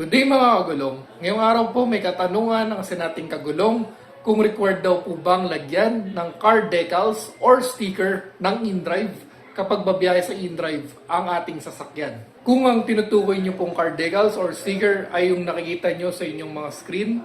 Good day mga kagulong. Ngayong araw po may katanungan ng sinating kagulong kung required daw po bang lagyan ng car decals or sticker ng InDrive kapag babiyahe sa InDrive ang ating sasakyan. Kung ang tinutukoy nyo pong car decals or sticker ay yung nakikita nyo sa inyong mga screen,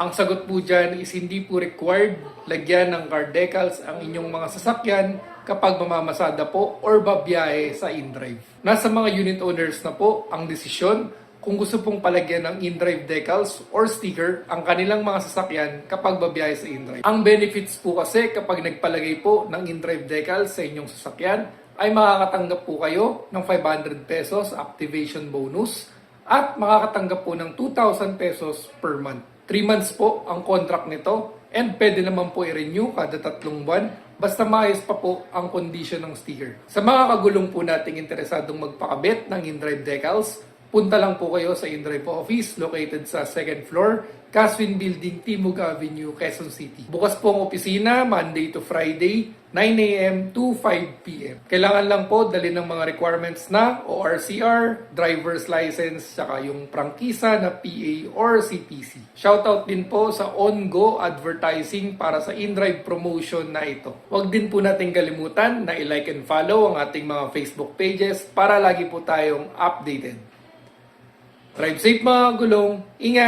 ang sagot po dyan is hindi po required lagyan ng car decals ang inyong mga sasakyan kapag mamamasada po or babiyahe sa InDrive. Nasa mga unit owners na po ang desisyon kung gusto pong palagyan ng InDrive decals or sticker ang kanilang mga sasakyan kapag babiyahe sa InDrive. Ang benefits po kasi kapag nagpalagay po ng InDrive decals sa inyong sasakyan ay makakatanggap po kayo ng 500 pesos activation bonus at makakatanggap po ng 2,000 pesos per month. 3 months po ang contract nito and pwede naman po i-renew kada tatlong buwan basta maayos pa po ang condition ng sticker. Sa mga kagulong po nating interesadong magpakabit ng InDrive decals, punta lang po kayo sa InDrive office located sa second floor, Caswin Building, Timog Avenue, Quezon City. Bukas po ang opisina Monday to Friday, 9 a.m. to 5 p.m. Kailangan lang po dali ng mga requirements na ORCR, driver's license, saka yung prangkisa na PA or CPC. Shoutout din po sa OnGo Advertising para sa InDrive promotion na ito. Huwag din po natin kalimutan na i-like and follow ang ating mga Facebook pages para lagi po tayong updated. Drive safe mga gulong, ingat!